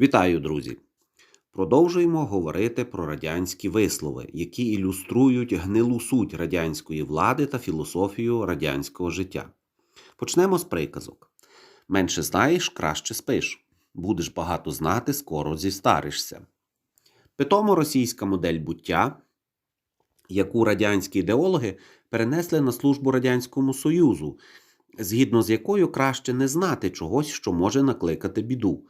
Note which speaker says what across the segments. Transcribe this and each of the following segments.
Speaker 1: Вітаю, друзі! Продовжуємо говорити про радянські вислови, які ілюструють гнилу суть радянської влади та філософію радянського життя. Почнемо з приказок: менше знаєш, краще спиш. Будеш багато знати, скоро зістаришся. Питомо російська модель буття, яку радянські ідеологи перенесли на службу Радянському Союзу, згідно з якою краще не знати чогось, що може накликати біду.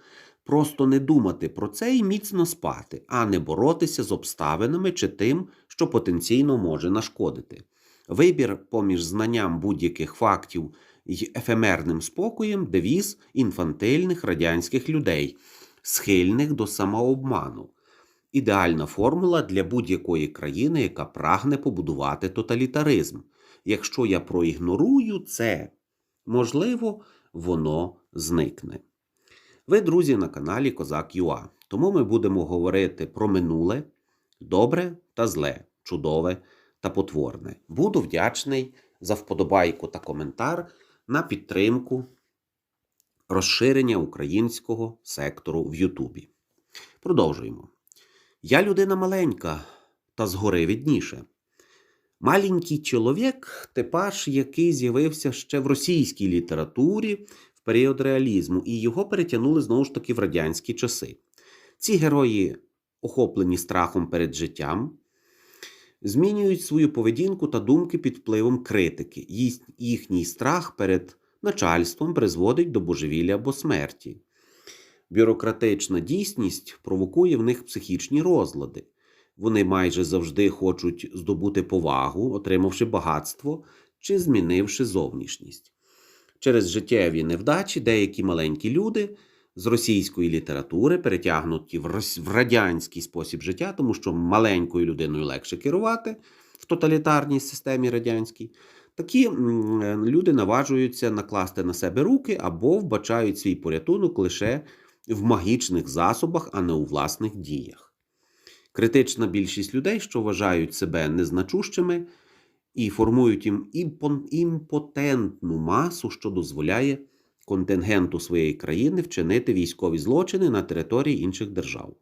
Speaker 1: Просто не думати про це і міцно спати, а не боротися з обставинами чи тим, що потенційно може нашкодити. Вибір поміж знанням будь-яких фактів і ефемерним спокоєм девіз інфантильних радянських людей, схильних до самообману. Ідеальна формула для будь-якої країни, яка прагне побудувати тоталітаризм. Якщо я проігнорую це, можливо, воно зникне. Ви, друзі, на каналі Козак Юа. Тому ми будемо говорити про минуле, добре та зле, чудове та потворне. Буду вдячний за вподобайку та коментар на підтримку розширення українського сектору в Ютубі. Продовжуємо. Я людина маленька, та згори відніше. Маленький чоловік типаж, який з'явився ще в російській літературі період реалізму, і його перетягнули знову ж таки в радянські часи. Ці герої, охоплені страхом перед життям, змінюють свою поведінку та думки під впливом критики. Їхній страх перед начальством призводить до божевілля або смерті. Бюрократична дійсність провокує в них психічні розлади. Вони майже завжди хочуть здобути повагу, отримавши багатство чи змінивши зовнішність. Через життєві невдачі деякі маленькі люди з російської літератури перетягнуті в радянський спосіб життя, тому що маленькою людиною легше керувати в тоталітарній системі радянській. Такі люди наважуються накласти на себе руки або вбачають свій порятунок лише в магічних засобах, а не у власних діях. Критична більшість людей, що вважають себе незначущими і формують їм імпотентну масу, що дозволяє контингенту своєї країни вчинити військові злочини на території інших держав.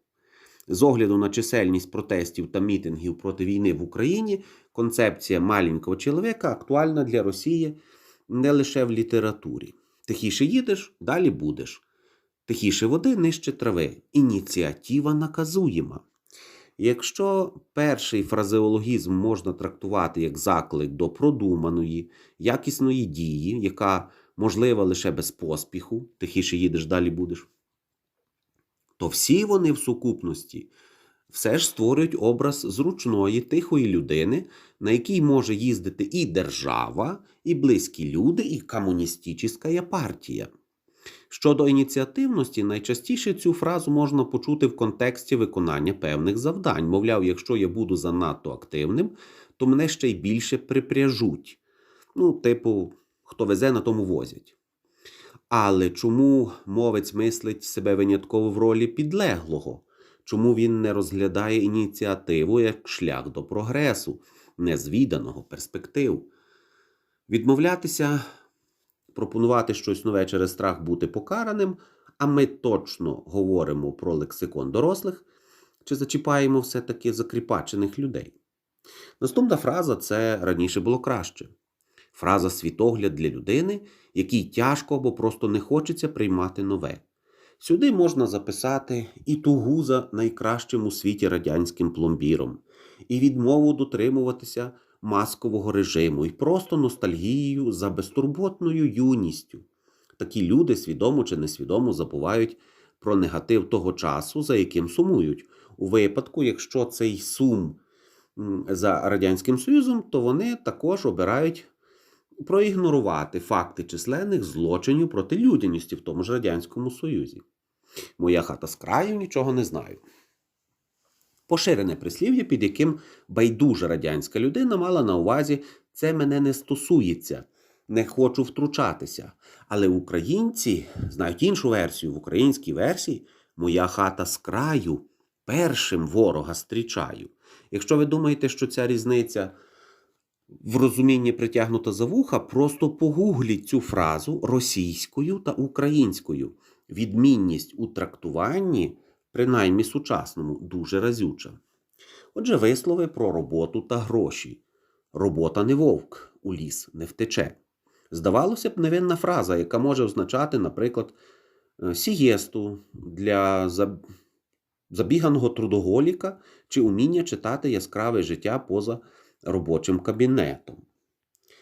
Speaker 1: З огляду на чисельність протестів та мітингів проти війни в Україні, концепція маленького чоловіка актуальна для Росії не лише в літературі. Тихіше їдеш, далі будеш. Тихіше води, нижче трави. Ініціатива наказуєма. Якщо перший фразеологізм можна трактувати як заклик до продуманої, якісної дії, яка можлива лише без поспіху, тихіше їдеш, далі будеш, то всі вони в сукупності все ж створюють образ зручної, тихої людини, на якій може їздити і держава, і близькі люди, і комуністична партія. Щодо ініціативності, найчастіше цю фразу можна почути в контексті виконання певних завдань. Мовляв, якщо я буду занадто активним, то мене ще й більше припряжуть. Ну, типу, хто везе, на тому возять. Але чому мовець мислить себе винятково в ролі підлеглого? Чому він не розглядає ініціативу як шлях до прогресу, незвіданого перспектив? Відмовлятися пропонувати щось нове через страх бути покараним, а ми точно говоримо про лексикон дорослих, чи зачіпаємо все-таки закріпачених людей. Наступна фраза це раніше було краще. Фраза світогляд для людини, якій тяжко або просто не хочеться приймати нове. Сюди можна записати і тугу за найкращим у світі радянським пломбіром, і відмову дотримуватися маскового режиму, і просто ностальгією за безтурботною юністю. Такі люди свідомо чи несвідомо забувають про негатив того часу, за яким сумують. У випадку, якщо цей сум за Радянським Союзом, то вони також обирають проігнорувати факти численних злочинів проти людяності в тому ж Радянському Союзі. Моя хата з краю нічого не знаю. Поширене прислів'я, під яким байдужа радянська людина мала на увазі це мене не стосується, не хочу втручатися. Але українці знають іншу версію. В українській версії моя хата з краю першим ворога зустрічаю. Якщо ви думаєте, що ця різниця в розумінні притягнута за вуха, просто погугліть цю фразу російською та українською. відмінність у трактуванні, принаймні сучасному, дуже разюча. Отже, вислови про роботу та гроші. Робота не вовк, у ліс не втече. Здавалося б, невинна фраза, яка може означати, наприклад, е, сієсту для забіганого трудоголіка чи уміння читати яскраве життя поза робочим кабінетом.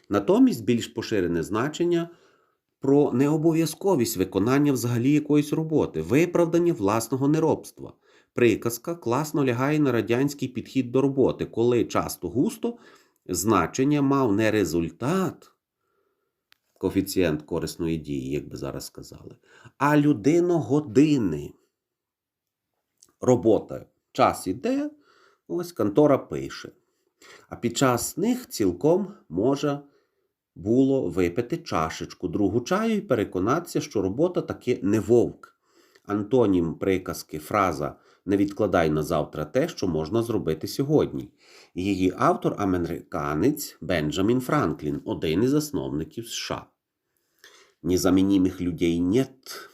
Speaker 1: Натомість більш поширене значення про необов'язковість виконання взагалі якоїсь роботи, виправдання власного неробства. Приказка класно лягає на радянський підхід до роботи, коли часто густо значення мав не результат, коефіцієнт корисної дії, як би зараз сказали, а людино-години. Робота. Час іде, ось контора пише. А під час них цілком може було випити чашечку другу чаю і переконатися, що робота таки не вовк. Антонім приказки фраза Не відкладай на завтра те, що можна зробити сьогодні. Її автор американець Бенджамін Франклін, один із засновників США. Незамінімих людей нет.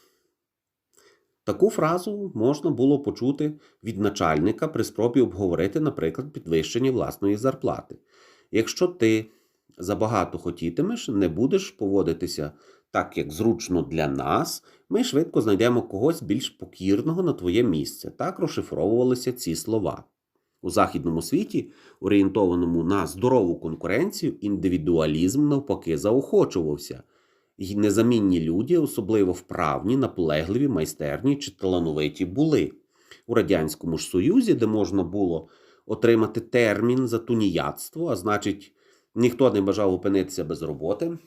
Speaker 1: Таку фразу можна було почути від начальника при спробі обговорити, наприклад, підвищення власної зарплати. Якщо ти забагато хотітимеш, не будеш поводитися так, як зручно для нас, ми швидко знайдемо когось більш покірного на твоє місце. Так розшифровувалися ці слова. У західному світі, орієнтованому на здорову конкуренцію, індивідуалізм навпаки заохочувався. І незамінні люди, особливо вправні, наполегливі, майстерні чи талановиті були. У Радянському ж Союзі, де можна було отримати термін за туніяцтво, а значить, ніхто не бажав опинитися без роботи,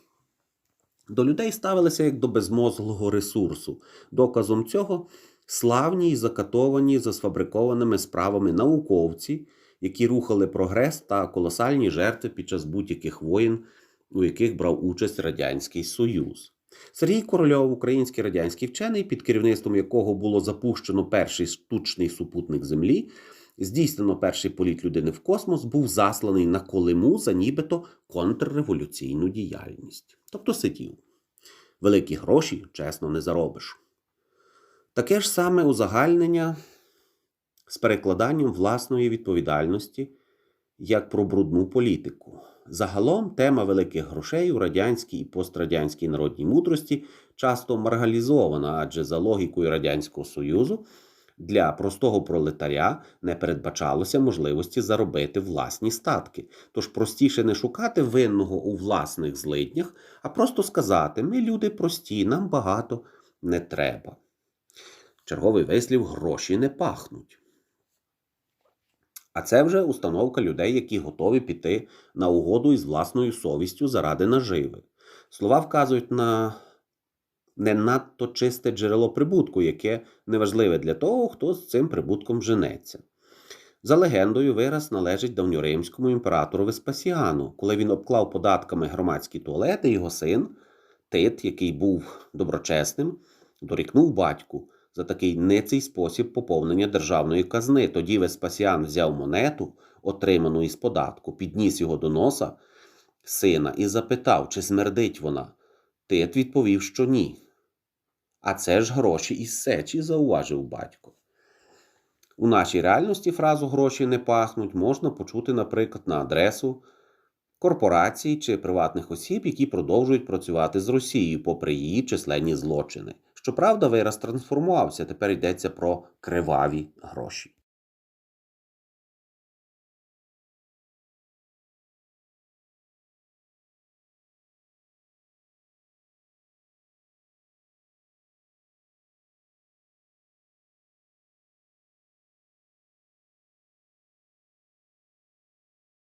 Speaker 1: до людей ставилися як до безмозглого ресурсу. Доказом цього славні й закатовані за сфабрикованими справами науковці, які рухали прогрес та колосальні жертви під час будь-яких воєн, у яких брав участь Радянський Союз. Сергій Корольов, український радянський вчений, під керівництвом якого було запущено перший штучний супутник Землі, здійснено перший політ людини в космос, був засланий на Колиму за нібито контрреволюційну діяльність. Тобто сидів. Великі гроші чесно не заробиш. Таке ж саме узагальнення з перекладанням власної відповідальності як про брудну політику. Загалом тема великих грошей у радянській і пострадянській народній мудрості часто маргалізована, адже за логікою Радянського Союзу для простого пролетаря не передбачалося можливості заробити власні статки. Тож простіше не шукати винного у власних злиднях, а просто сказати: ми люди прості, нам багато не треба. Черговий вислів гроші не пахнуть. А це вже установка людей, які готові піти на угоду із власною совістю заради наживи. Слова вказують на не надто чисте джерело прибутку, яке неважливе для того, хто з цим прибутком женеться. За легендою, вираз належить давньоримському імператору Веспасіану. Коли він обклав податками громадські туалети, його син, Тит, який був доброчесним, дорікнув батьку за такий ниций спосіб поповнення державної казни. Тоді Веспасіан взяв монету, отриману із податку, підніс його до носа сина і запитав, чи смердить вона. Тит відповів, що ні. А це ж гроші із сечі, зауважив батько. У нашій реальності фразу гроші не пахнуть можна почути, наприклад, на адресу корпорацій чи приватних осіб, які продовжують працювати з Росією, попри її численні злочини. Щоправда, вираз трансформувався, тепер йдеться про криваві гроші.